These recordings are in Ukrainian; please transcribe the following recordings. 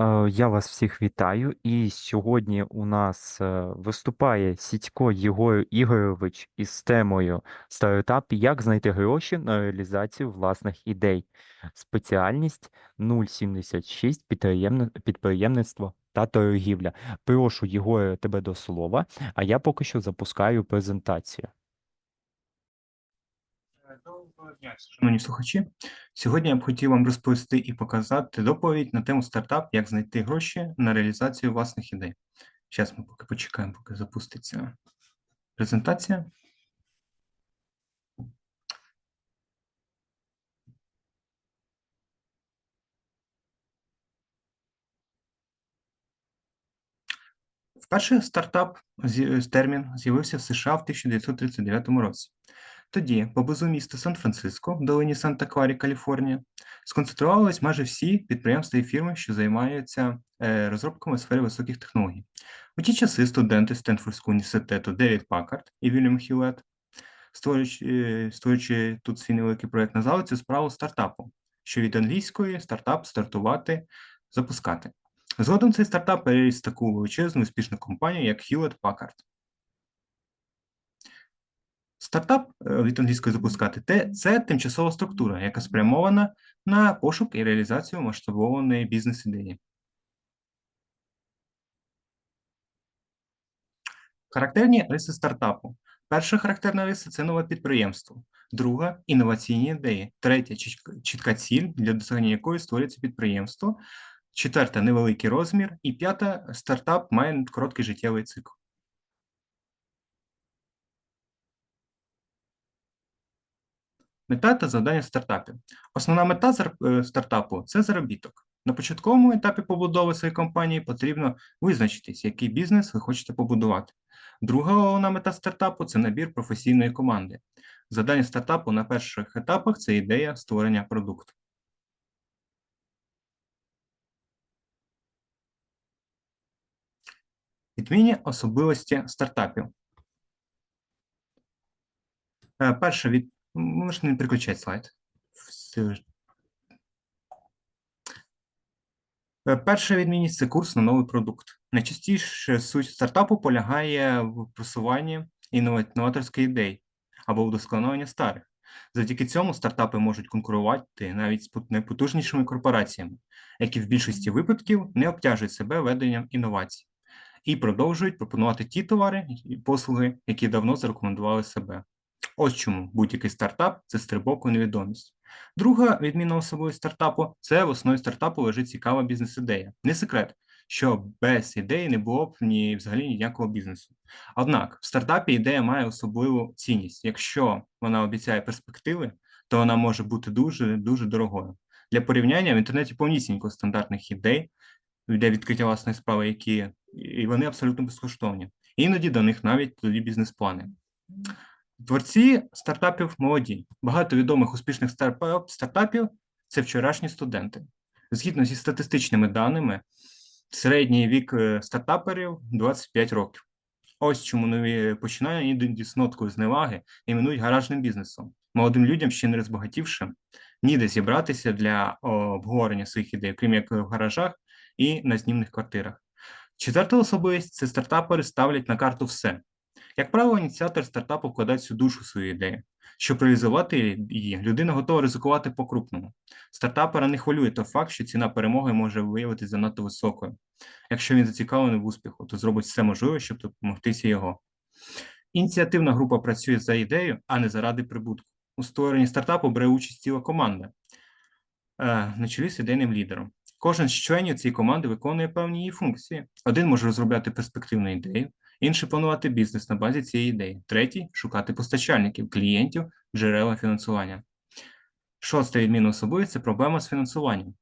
Е, Я вас всіх вітаю. І сьогодні у нас е, виступає Сідько Єгор Ігорович із темою Стартап Як знайти гроші на реалізацію власних ідей. Спеціальність 076 підприємне- підприємництво та торгівля. Прошу Єгоре тебе до слова, а я поки що запускаю презентацію. Доброго дня, шановні слухачі. Сьогодні я б хотів вам розповісти і показати доповідь на тему стартап, як знайти гроші на реалізацію власних ідей. Зараз ми поки почекаємо, поки запуститься презентація. Вперше стартап термін з'явився в США в 1939 році. Тоді, поблизу міста Сан-Франциско, в долині Санта-Кларі, Каліфорнія, сконцентрувалися майже всі підприємства і фірми, що займаються е, розробками сфері високих технологій. У ті часи студенти Стенфордського університету Девід Паккард і Вільям Хілет, створюючи, е, створюючи тут свій невеликий проєкт, назвали цю справу стартапом, що від англійської стартап стартувати, запускати. Згодом цей стартап переріс таку величезну успішну компанію, як Hewlett Packard. Стартап е, від англійської запускати це тимчасова структура, яка спрямована на пошук і реалізацію масштабованої бізнес-ідеї. Характерні риси стартапу. Перша характерна риса це нове підприємство. Друга інноваційні ідеї. Третя чітка ціль, для досягнення якої створюється підприємство. Четверта невеликий розмір. І п'ята стартап має короткий життєвий цикл. Мета та завдання стартапів. Основна мета е, стартапу це заробіток. На початковому етапі побудови своєї компанії потрібно визначитись, який бізнес ви хочете побудувати. Друга головна мета стартапу це набір професійної команди. Завдання стартапу на перших етапах це ідея створення продукту. Відмінні особливості стартапів. Е, Перше від можна не переключати слайд. Все. Е, Перша відмінність це курс на новий продукт. Найчастіше суть стартапу полягає в просуванні іннова- новаторських ідей або вдосконаленні старих. Завдяки цьому стартапи можуть конкурувати навіть з найпотужнішими корпораціями, які в більшості випадків не обтяжують себе веденням інновацій і продовжують пропонувати ті товари і послуги, які давно зарекомендували себе. Ось чому будь-який стартап це стрибок у невідомість. Друга відмінна особливість стартапу це в основі стартапу лежить цікава бізнес-ідея. Не секрет, що без ідеї не було б ні взагалі ніякого бізнесу. Однак в стартапі ідея має особливу цінність. Якщо вона обіцяє перспективи, то вона може бути дуже дуже дорогою. Для порівняння в інтернеті повнісінько стандартних ідей для відкриття власної справи, які і вони абсолютно безкоштовні. Іноді до них навіть тоді бізнес-плани. Творці стартапів молоді. Багато відомих успішних стартапів це вчорашні студенти. Згідно зі статистичними даними, середній вік е, стартаперів 25 років. Ось чому нові починання іноді з ноткою зневаги іменують гаражним бізнесом. Молодим людям, ще не розбагатівши, ніде зібратися для обговорення своїх ідей, крім як в гаражах і на знімних квартирах. Четверта особливість це стартапери ставлять на карту все. Як правило, ініціатор стартапу вкладає всю душу свою ідею. Щоб реалізувати її, людина готова ризикувати по-крупному. Стартапера не хвилює той факт, що ціна перемоги може виявитися занадто високою. Якщо він зацікавлений в успіху, то зробить все можливе, щоб допомогтися його. Ініціативна група працює за ідею, а не заради прибутку. У створенні стартапу бере участь ціла команда е, на чолі з ідейним лідером. Кожен з членів цієї команди виконує певні її функції. Один може розробляти перспективну ідею, інший планувати бізнес на базі цієї ідеї, третій шукати постачальників, клієнтів, джерела фінансування. Шоста відмінна особливість це проблема з фінансуванням.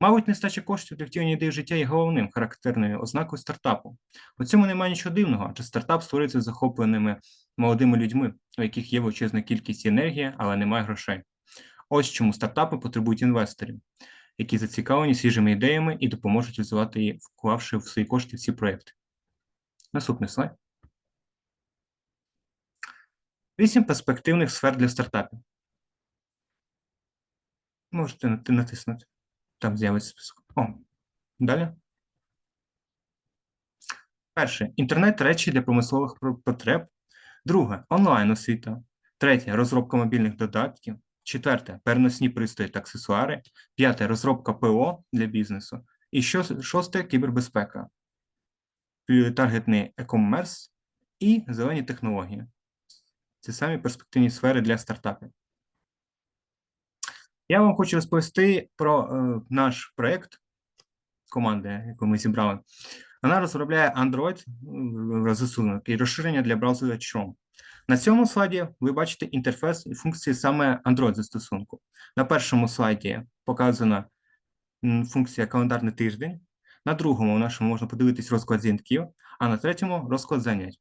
Мабуть, нестача коштів для втілення ідеї життя є головним характерною ознакою стартапу. У цьому немає нічого дивного, адже стартап створюється захопленими молодими людьми, у яких є величезна кількість енергії, але немає грошей. Ось чому стартапи потребують інвесторів, які зацікавлені свіжими ідеями і допоможуть розвивати її, вклавши в свої кошти в ці проекти. Наступний слайд. Вісім перспективних сфер для стартапів. Можете натиснути. Там з'явиться список. О, далі. Перше. Інтернет речі для промислових потреб. Друге онлайн освіта. Третє розробка мобільних додатків. Четверте переносні пристрої та аксесуари. П'яте розробка ПО для бізнесу. І шосте кібербезпека. Таргетний e-commerce і зелені технології. Це самі перспективні сфери для стартапів. Я вам хочу розповісти про е, наш проєкт команди, яку ми зібрали. Вона розробляє Android м, застосунок і розширення для браузера Chrome. На цьому слайді ви бачите інтерфейс і функції саме Android застосунку. На першому слайді показана функція календарний тиждень. На другому нашому можна подивитись розклад дзвінків, а на третьому розклад занять.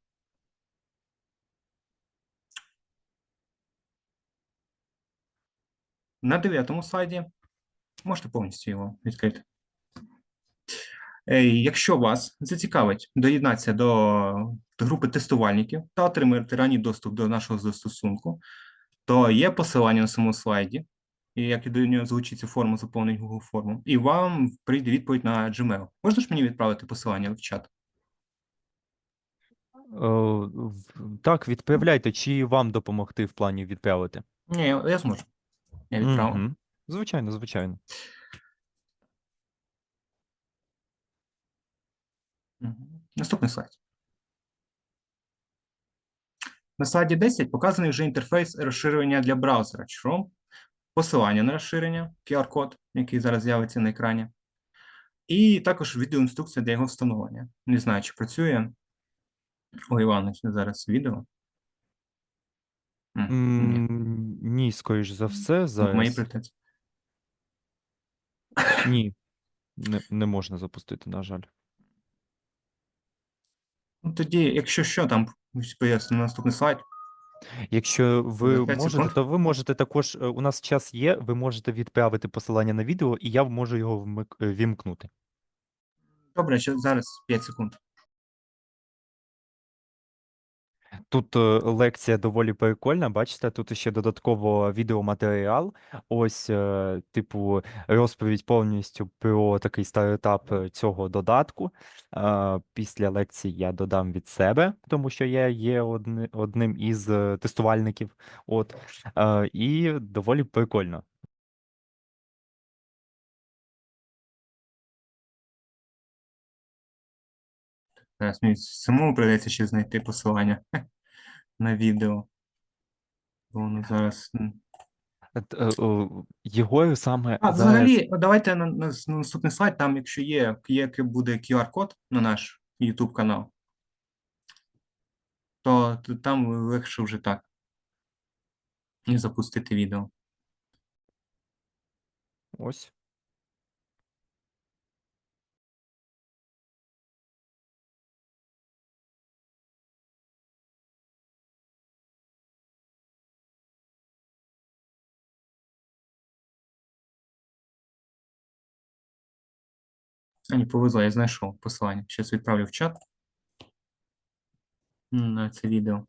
На дев'ятому слайді можете повністю його відкрити. Е, Якщо вас зацікавить доєднатися до групи тестувальників та отримати ранній доступ до нашого застосунку, то є посилання на самому слайді, як і до нього звучиться форма заповнення Google форму, і вам прийде відповідь на Gmail. Можна ж мені відправити посилання в чат? Е, Так, відправляйте, чи вам допомогти в плані відправити? Ні, я, я зможу. Я відправив. Мгм. Звичайно, звичайно. Наступний слайд. На слайді 10 показаний вже інтерфейс розширення для браузера Chrome, посилання на розширення, QR-код, який зараз з'явиться на екрані, і також відеоінструкція для його встановлення. Не знаю, чи працює у Івановича зараз відео. М, Ні, скоріш за все, ну, мої зараз. претензії. Ні, не, не можна запустити, на жаль. Ну, тоді, якщо що, там поясню наступний слайд. Якщо ви п'ять можете, секунд. то ви можете також. е, У нас час є, ви можете відправити посилання на відео, і я можу його вмик- е, вімкнути. Добре, ще зараз 5 секунд. Тут е, лекція доволі прикольна. Бачите, тут ще додатково відеоматеріал. Ось, е, типу, розповідь повністю про такий стартап е, цього додатку. Після лекції я додам від себе, тому що я є одни, одним із тестувальників. От, і доволі прикольно. Зараз мені самому прийдеться ще знайти посилання на відео. Бо воно зараз. Е, е, о, Єгор саме А, взагалі, давайте на, на, на наступний слайд, там, якщо є, є буде QR-код на наш YouTube канал, то, т- там легше вже так. І запустити відео. Ось. А ні, повезло, я знайшов посилання. Зараз відправлю в чат на це відео.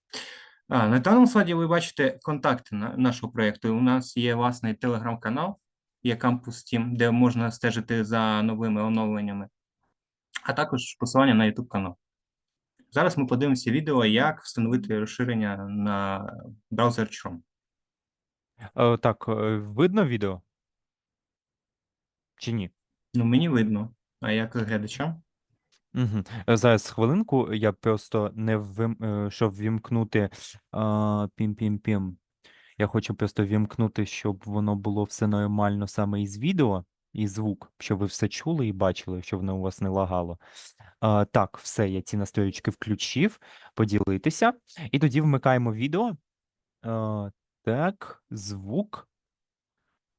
А, на даному слайді ви бачите контакти на нашого проєкту. У нас є власний телеграм-канал, є Campus Team, де можна стежити за новими оновленнями, а також посилання на YouTube канал. Зараз ми подивимося відео, як встановити розширення на браузер Chrome. Е, Так, е, видно відео? Чи ні? Ну, мені видно, а як глядачам? Угу. Зараз хвилинку, я просто не вим... е, щоб вімкнути а, пім-пім-пім. Я хочу просто вімкнути, щоб воно було все нормально саме із відео, і звук, щоб ви все чули і бачили, щоб воно у вас не лагало. А, так, все, я ці настройки включив, поділитися. І тоді вмикаємо відео. А, так, звук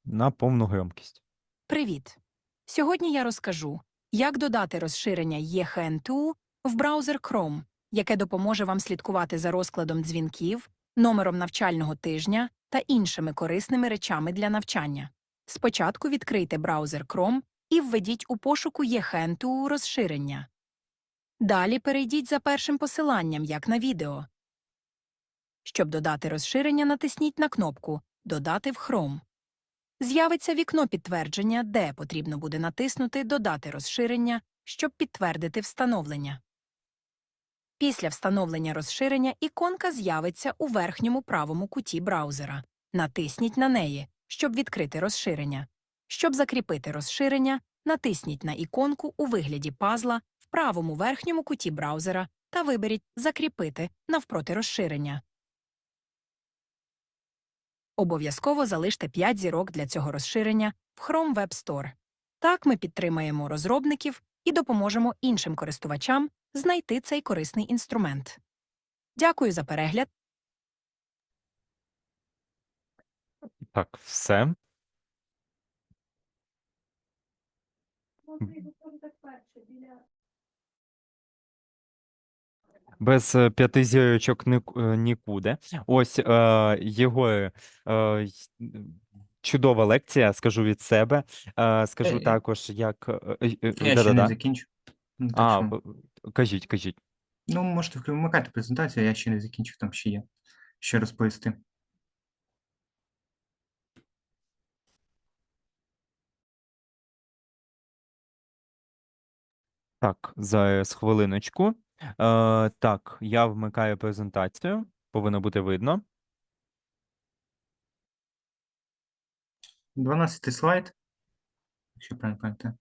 на повну громкість. Привіт! Сьогодні я розкажу, як додати розширення EHN2 в браузер Chrome, яке допоможе вам слідкувати за розкладом дзвінків, номером навчального тижня та іншими корисними речами для навчання. Спочатку відкрийте браузер Chrome і введіть у пошуку EHN2 розширення. Далі перейдіть за першим посиланням, як на відео. Щоб додати розширення, натисніть на кнопку Додати в Chrome. З'явиться вікно підтвердження, де потрібно буде натиснути Додати розширення, щоб підтвердити встановлення. Після встановлення розширення іконка з'явиться у верхньому правому куті браузера. Натисніть на неї, щоб відкрити розширення. Щоб закріпити розширення, натисніть на іконку у вигляді пазла в правому верхньому куті браузера та виберіть Закріпити навпроти розширення. Обов'язково залиште 5 зірок для цього розширення в Chrome Web Store. Так ми підтримаємо розробників і допоможемо іншим користувачам знайти цей корисний інструмент. Дякую за перегляд. Так, все. Без е, п'яти зірочок е, нікуди. Ось е, його е, чудова лекція, скажу від себе. Е, скажу також, як. Я ще не закінчу. Ну, так А, що, кажіть, кажіть. ну, можете вмикати презентацію, я ще не закінчив, там ще є. Що розповісти. Так, зараз хвилиночку. Е, так, я вмикаю презентацію. Повинно бути видно. 12 слайд. Якщо правильно пам'ятаю.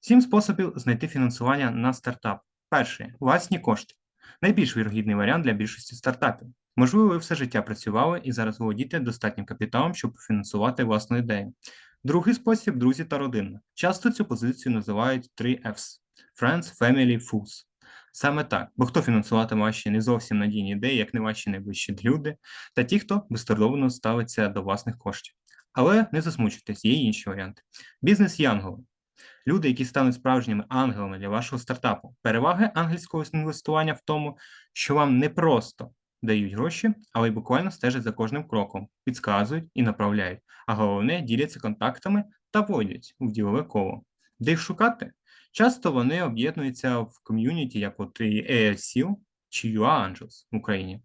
Сім способів знайти фінансування на стартап. Перший власні кошти. Найбільш вірогідний варіант для більшості стартапів. Можливо, ви все життя працювали і зараз володієте достатнім капіталом, щоб фінансувати власну ідею. Другий спосіб друзі та родина. Часто цю позицію називають 3 Fs Friends, Family, Fools. Саме так, бо хто фінансуватиме ваші не зовсім надійні ідеї, як не ваші найближчі люди, та ті, хто безтурбовано ставиться до власних коштів. Але не засмучуйтесь, є інші варіанти. Бізнес Янголи. Люди, які стануть справжніми ангелами для вашого стартапу. Переваги ангельського інвестування в тому, що вам не просто дають гроші, але й буквально стежать за кожним кроком, підказують і направляють, а головне діляться контактами та вводять у ділове коло. Де їх шукати? Часто вони об'єднуються в ком'юніті, як от і ASL чи UA Angels в Україні.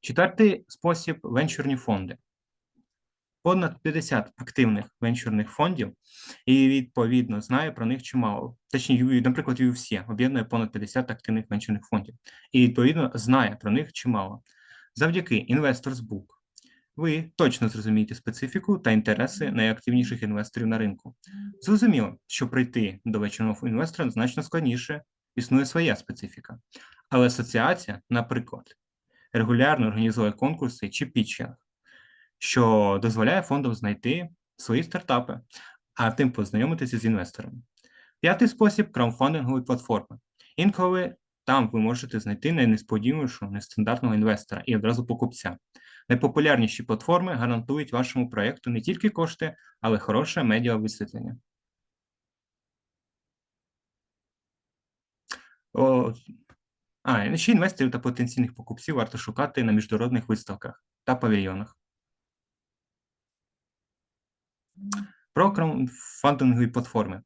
Четвертий спосіб венчурні фонди. Понад 50 активних венчурних фондів, і відповідно знаю про них чимало. Точніше, наприклад, UFC об'єднує понад 50 активних венчурних фондів, і відповідно знає про них чимало. Завдяки Investors Book ви точно зрозумієте специфіку та інтереси найактивніших інвесторів на ринку. Зрозуміло, що прийти до вечірного інвестора значно складніше, існує своя специфіка. Але асоціація, наприклад, регулярно організує конкурси чи пітчинг, що дозволяє фондам знайти свої стартапи, а тим познайомитися з інвесторами. П'ятий спосіб краудфандингові платформи. Інколи там ви можете знайти найнесподіванішого нестандартного інвестора і одразу покупця. Найпопулярніші платформи гарантують вашому проєкту не тільки кошти, але хороше медіа висвітлення. О, а, ще інвесторів та потенційних покупців варто шукати на міжнародних виставках та павільйонах. Про краудфандингові платформи.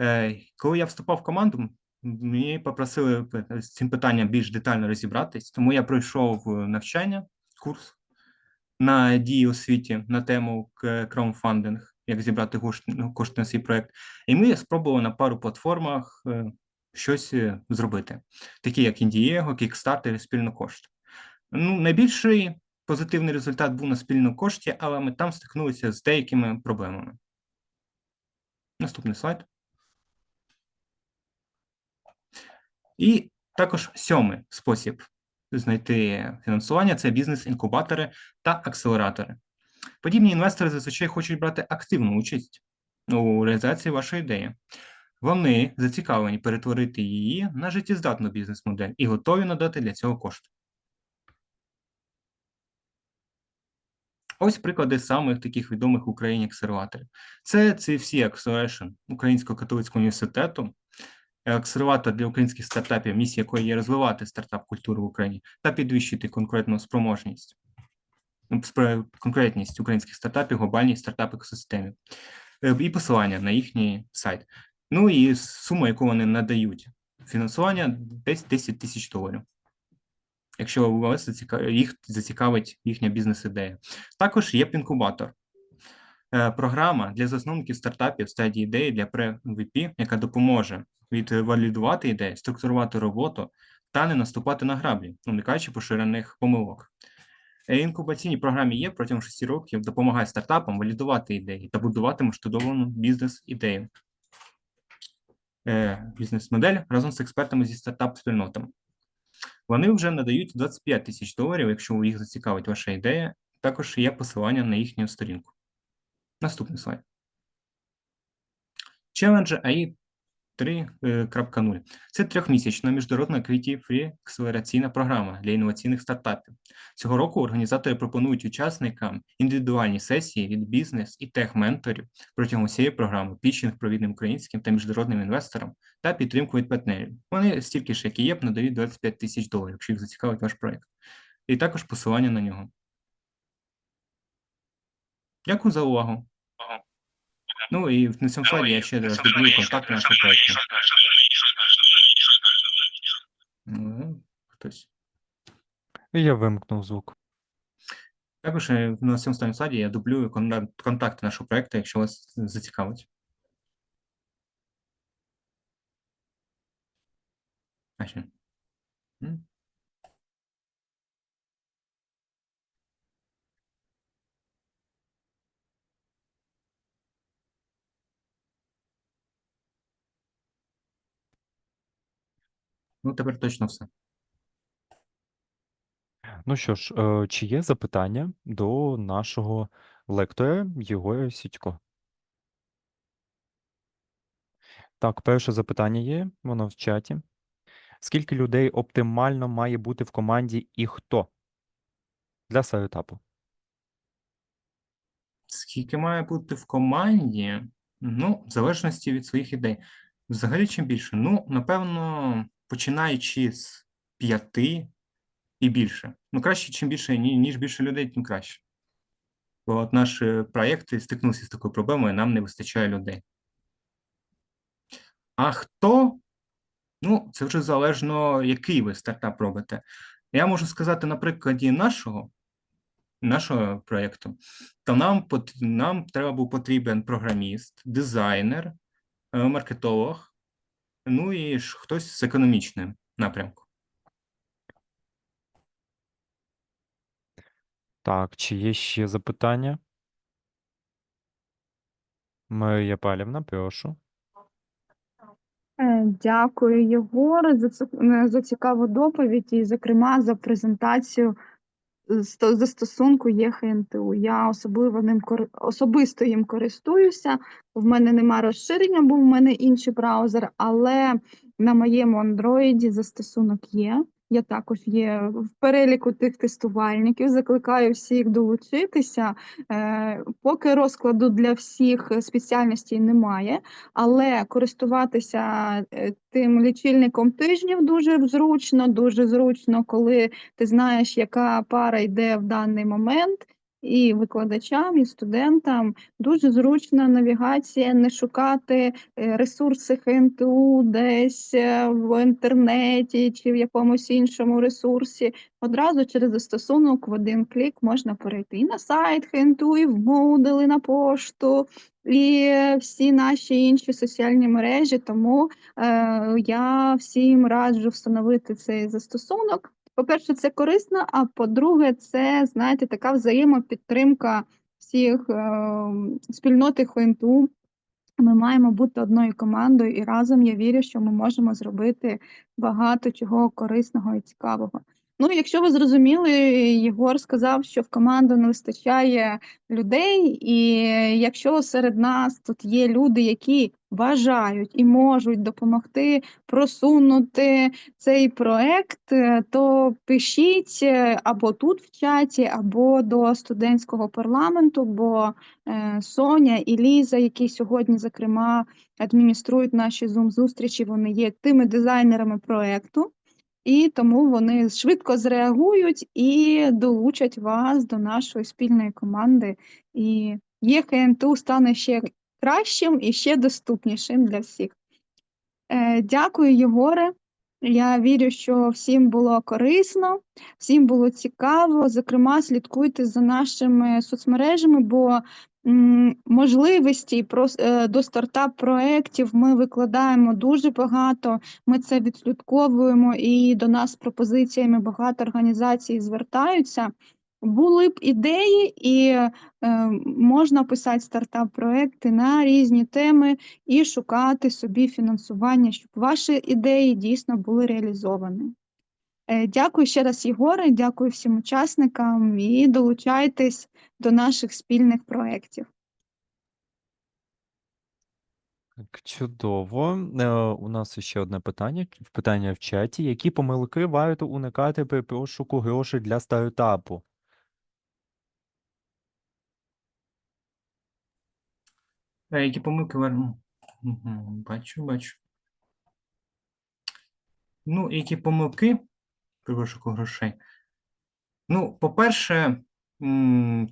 Е, Коли я вступав в команду, мені попросили з цим питанням більш детально розібратись, тому я пройшов е, навчання, курс на дії освіті на тему краудфандинг, як зібрати ну, кошти на свій проект. І ми спробували на пару платформах е, щось е, зробити, такі як Indiegogo, Kickstarter і спільно кошти. Ну, найбільший позитивний результат був на спільному кошті, але ми там стикнулися з деякими проблемами. Наступний слайд. І також сьомий спосіб знайти фінансування це бізнес-інкубатори та акселератори. Подібні інвестори зазвичай хочуть брати активну участь у реалізації вашої ідеї. Вони зацікавлені перетворити її на життєздатну бізнес-модель і готові надати для цього кошти. Ось приклади самих таких відомих в Україні акселераторів. Це CFC Acceleration Українського католицького університету, акселератор для українських стартапів, місія якої є розвивати стартап-культуру в Україні та підвищити конкурентну спроможність, конкурентність українських стартапів, глобальній стартап-екосистемі. Е, І посилання на їхній сайт. Ну і сума, яку вони надають. Фінансування десь 10 тисяч доларів. якщо вас їх зацікавить їхня бізнес-ідея. Також є інкубатор. Е, Програма для засновників стартапів стадії ідеї для pre-MVP, яка допоможе відвалідувати ідеї, структурувати роботу та не наступати на граблі, уникаючи поширених помилок. Е, Інкубаційні програмі є протягом 6 років допомагають стартапам валідувати ідеї та будувати масштабовану бізнес-ідею. Е, Бізнес-модель разом з експертами зі стартап-спільнотами. Вони вже надають 25 тисяч доларів, якщо їх зацікавить ваша ідея. Також є посилання на їхню сторінку. Наступний слайд. Challenge AI 3.0. Це трьохмісячна міжнародна Free акселераційна програма для інноваційних стартапів. Цього року організатори пропонують учасникам індивідуальні сесії від бізнес і тех-менторів протягом усієї програми, пічинг провідним українським та міжнародним інвесторам та підтримку від партнерів. Вони стільки ж, як і ЄП, надають 25 тисяч доларів, якщо їх зацікавить ваш проект. І також посилання на нього. Дякую за увагу. Ну і на цьому слайді я ще раз дублюю контакти нашого проекту. Ну, Хтось. Я вимкнув звук. Також е, на цьому останньому слайді я дублюю кон- контакти нашого проекту, якщо вас зацікавить. А ще. Ну, тепер точно все. Ну що ж, е, чи є запитання до нашого лектора Єгора Сідько? Так, перше запитання є, воно в чаті. Скільки людей оптимально має бути в команді і хто для стартапу? Скільки має бути в команді? Ну, в залежності від своїх ідей. Взагалі, чим більше? Ну, напевно, починаючи з п'яти і більше. Ну, краще, чим більше, ніж більше людей, тим краще. Бо от наш е, проєкт стикнувся з такою проблемою, нам не вистачає людей. А хто? Ну, це вже залежно, який ви стартап робите. Я можу сказати на прикладі нашого, нашого проєкту, то нам, нам треба був потрібен програміст, дизайнер, е, маркетолог, ну і ж хтось з економічним напрямку. Так, чи є ще запитання? Марія Палівна, прошу. Е, Дякую, Єгор, за цю е, за цікаву доповідь і, зокрема, за презентацію е, є ХНТУ. Я особливо ним особисто їм користуюся. В мене нема розширення, бо в мене інший браузер, але на моєму андроїді застосунок є. Я також є в переліку тих тестувальників. Закликаю всіх долучитися. Е, Поки розкладу для всіх спеціальностей немає, але користуватися е, тим лічильником тижнів дуже зручно, дуже зручно, коли ти знаєш, яка пара йде в даний момент. І викладачам, і студентам дуже зручна навігація, не шукати е, ресурси ХНТУ десь е, в інтернеті чи в якомусь іншому ресурсі. Одразу через застосунок в один клік можна перейти і на сайт ХНТУ, і в Moodle, і на пошту, і всі наші інші соціальні мережі. Тому е, я всім раджу встановити цей застосунок. По-перше, це корисно, а по-друге, це, знаєте, така взаємопідтримка всіх е, спільноти ХНТУ. Ми маємо бути одною командою, і разом я вірю, що ми можемо зробити багато чого корисного і цікавого. Ну, якщо ви зрозуміли, Єгор сказав, що в команду не вистачає людей, і якщо серед нас тут є люди, які бажають і можуть допомогти просунути цей проект, то пишіть е, або тут в чаті, або до студентського парламенту, бо е, Соня і Ліза, які сьогодні, зокрема, адмініструють наші Zoom-зустрічі, вони є тими дизайнерами проекту. І тому вони швидко зреагують і долучать вас до нашої спільної команди. І ЄХНТУ стане ще кращим і ще доступнішим для всіх. Е, Дякую, Єгоре. Я вірю, що всім було корисно, всім було цікаво. Зокрема, слідкуйте за нашими соцмережами, бо можливості е, до стартап-проєктів ми викладаємо дуже багато. Ми це відслідковуємо, і до нас з пропозиціями багато організацій звертаються. Були б ідеї, і е, можна писати стартап-проекти на різні теми і шукати собі фінансування, щоб ваші ідеї дійсно були реалізовані. Е, Дякую ще раз, Єгоре, дякую всім учасникам і долучайтесь до наших спільних проєктів. Так, чудово. Е, у нас ще одне питання, питання в чаті. Які помилки варто уникати при пошуку грошей для стартапу? Е, Які помилки Мгм, Бачу, бачу. Ну, які помилки при пошуку грошей? Ну, по-перше,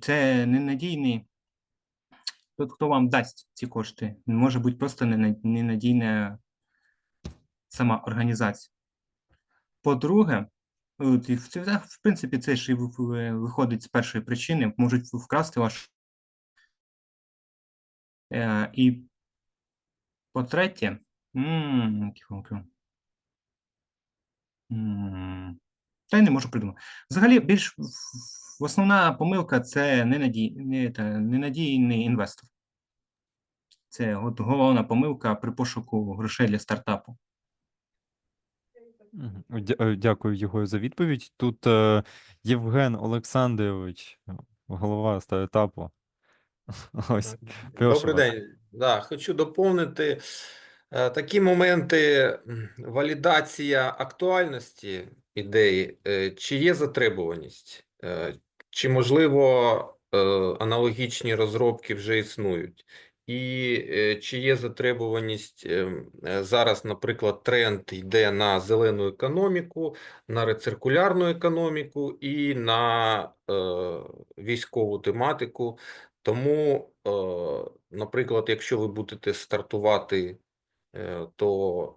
це ненадійний. Тот, хто вам дасть ці кошти, може бути просто ненадійна сама організація. По-друге, в принципі, це ж виходить з першої причини, можуть вкрасти ваш. Е, І по-третє, м, які помилки? М, Та й не можу придумати. Взагалі, більш основна помилка це ненадій, не, та, ненадійний інвестор. Це от головна помилка при пошуку грошей для стартапу. Е, Дякую, Єгор, за відповідь. Тут е, Євген Олександрович, голова стартапу. Ось, Добрий вас. день. Да, хочу доповнити такі моменти валідація актуальності ідеї, е, чи є затребуваність, е, чи можливо е, аналогічні розробки вже існують, і е, чи є затребуваність е, е, зараз, наприклад, тренд йде на зелену економіку, на рециркулярну економіку і на е, військову тематику. Тому, е, наприклад, якщо ви будете стартувати, е, то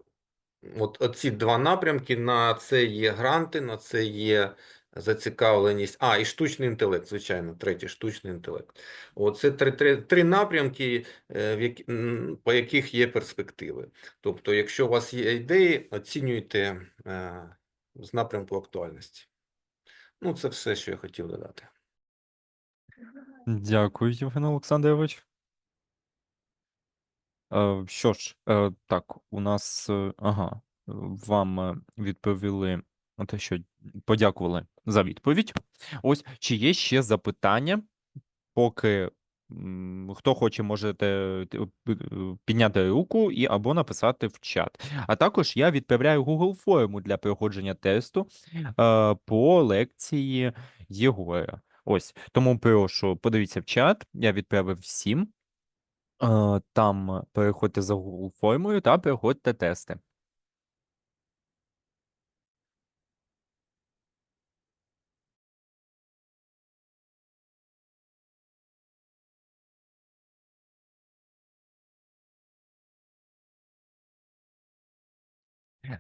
от оці два напрямки, на це є гранти, на це є зацікавленість. А, і штучний інтелект, звичайно, третій штучний інтелект. Оце три, три, три напрямки, е, які, по яких є перспективи. Тобто, якщо у вас є ідеї, оцінюйте е, з напрямку актуальності. Ну, це все, що я хотів додати. Дякую, Євген Олександрович. Е, Що ж, е, так, у нас, е, ага, вам відповіли на те, що подякували за відповідь. Ось, чи є ще запитання? Поки хто хоче, можете підняти руку і або написати в чат. А також я відправляю Google форму для проходження тесту по лекції Єгора. Ось, тому прошу, подивіться в чат, я відправив всім. Е, Там переходьте за Google формою та переходьте тести.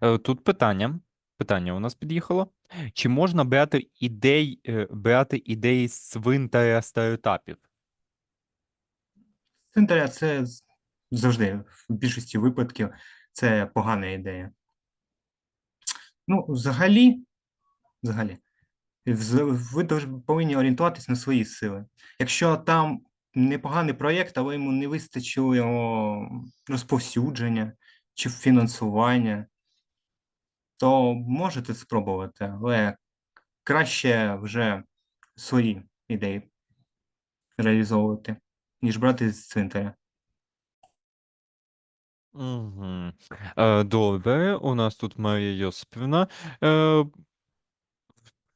Е, Тут питання. Питання у нас під'їхало. Чи можна брати ідей, е, брати ідеї з цвинтаря? Центаря це завжди, в більшості випадків, це погана ідея. Ну, взагалі, взагалі, ви повинні орієнтуватись на свої сили. Якщо там непоганий проєкт, але йому не вистачило його розповсюдження чи фінансування, то можете спробувати, але краще вже свої ідеї реалізовувати, ніж брати з цвинтаря. Угу. Е, добре, у нас тут Марія Йосипівна. Е,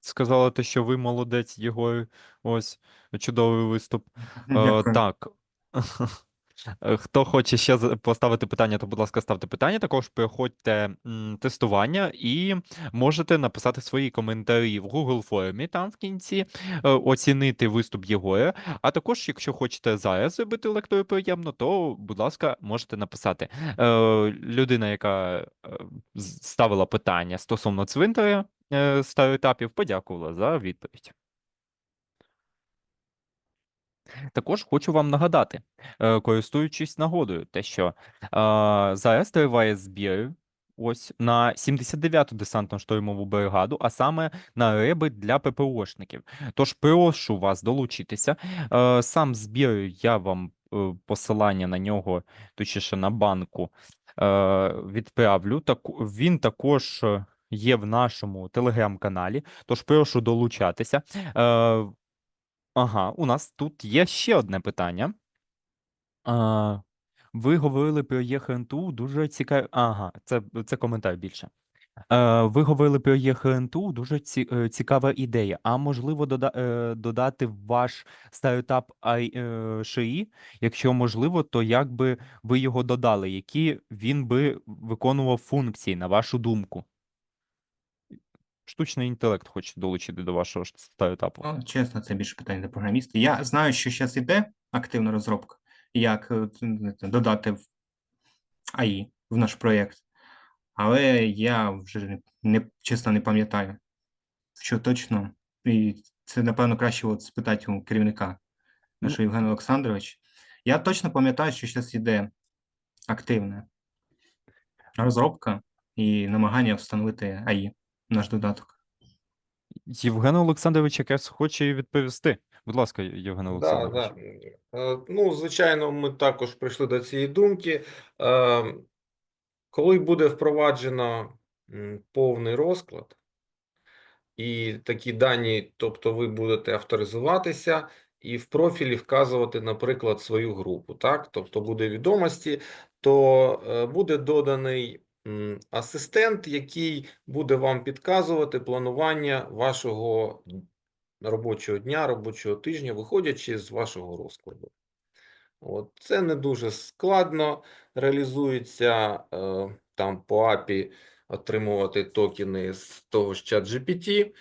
сказала те, що ви молодець, Єгор. Ось, чудовий виступ. Е, Дякую. так. Е, Хто хоче ще поставити питання, то, будь ласка, ставте питання. Також проходьте м, тестування і можете написати свої коментарі в Google формі там в кінці, е, оцінити виступ Єгора. А також, якщо хочете зараз зробити лектору приємно, то, будь ласка, можете написати. Е, Людина, яка ставила питання стосовно цвинтаря стартапів, подякувала за відповідь. Також хочу вам нагадати, е, користуючись нагодою, те, що зараз триває збір ось на 79-ту десантно-штурмову бригаду, а саме на реби для ППОшників. Тож прошу вас долучитися. Е, Сам збір я вам е, посилання на нього, точніше на банку, відправлю. Так, він також є в нашому телеграм-каналі, тож прошу долучатися. Е, Ага, у нас тут є ще одне питання. А, ви говорили про ЄХНТУ, дуже цікаві. Ага, це, це коментар більше. Е, ви говорили про ЄХНТУ, дуже ці, е, цікава ідея. А можливо, дода, е, додати ваш стартап ай, е, ШИ? Якщо можливо, то як би ви його додали? Які він би виконував функції, на вашу думку? Штучний інтелект хоче долучити до вашого стартапу. Ну, чесно, це більше питання до програміста. Я знаю, що зараз іде активна розробка, як знаю, додати в АІ в наш проєкт, але я вже не, не чесно не пам'ятаю, що точно. І це, напевно, краще от спитати у керівника нашого Євгена Олександровича. Я точно пам'ятаю, що зараз іде активна розробка і намагання встановити АІ наш додаток. Євген Олександрович якраз хоче відповісти. Будь ласка, Євген Олександрович. да. Е, Ну, звичайно, ми також прийшли до цієї думки. Е, Коли буде впроваджено повний розклад, і такі дані, тобто ви будете авторизуватися і в профілі вказувати, наприклад, свою групу, так? Тобто буде відомості, то е, буде доданий асистент, який буде вам підказувати планування вашого робочого дня, робочого тижня, виходячи з вашого розкладу. От, це не дуже складно реалізується е, там по API отримувати токени з того ж ChatGPT.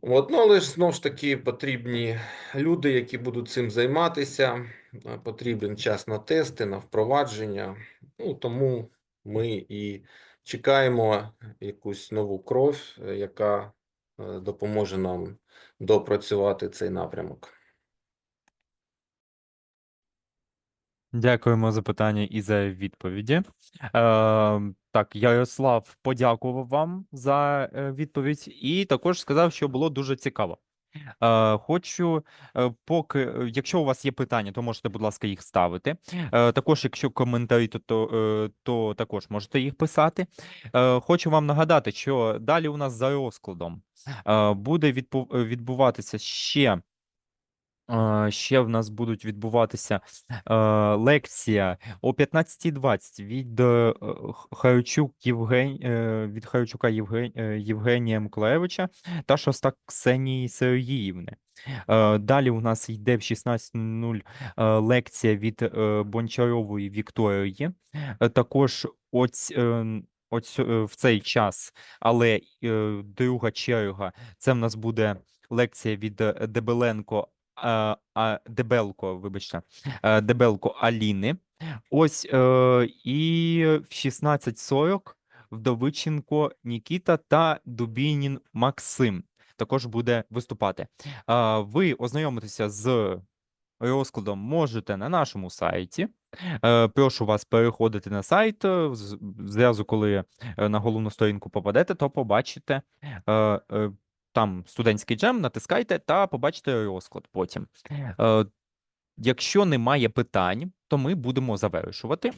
От, ну, але ж знову ж таки потрібні люди, які будуть цим займатися. е, Потрібен час на тести, на впровадження. Ну, тому ми і чекаємо якусь нову кров, е, яка е, допоможе нам допрацювати цей напрямок. Дякуємо за питання і за відповіді. Е, так, Ярослав подякував вам за е, відповідь і також сказав, що було дуже цікаво. Е, хочу, е, поки, е, якщо у вас є питання, то можете, будь ласка, їх ставити. Е, також, якщо коментарі, то, то, е, то також можете їх писати. Е, хочу вам нагадати, що далі у нас за розкладом буде відбуватися ще. Ще в нас будуть відбуватися лекція о 15.20 від е, Х- Євген... е, від Харчука Євген... е, Євгенія Миколаєвича та Шостак Ксенії Сергіївни. Е, Далі у нас йде в 16.00 е, лекція від Бончарової Вікторії. Також оць, е, оць, в цей час, але друга черга, це в нас буде лекція від Дебеленко а, Дебелко, вибачте, Дебелко Аліни. Ось е, і в 16.40 Вдовиченко Нікіта та Дубінін Максим також буде виступати. Ви ознайомитеся з розкладом можете на нашому сайті. Е, Прошу вас переходити на сайт. е, Зразу, коли на головну сторінку попадете, то побачите там студентський джем, натискайте та побачите розклад потім. Е, Якщо немає питань, то ми будемо завершувати.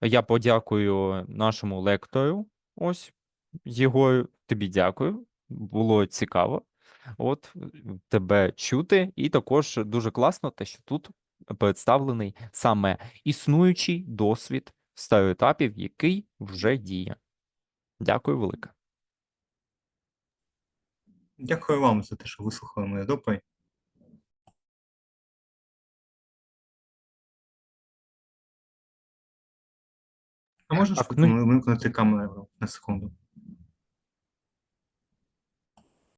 Я подякую нашому лектору. Ось Єгору, тобі дякую. Було цікаво. От тебе чути, і також дуже класно, те, що тут представлений саме існуючий досвід стартапів, який вже діє. Дякую велике. Дякую вам за те, що вислухали мою доповідь. А можна ну вимкнути камеру на секунду?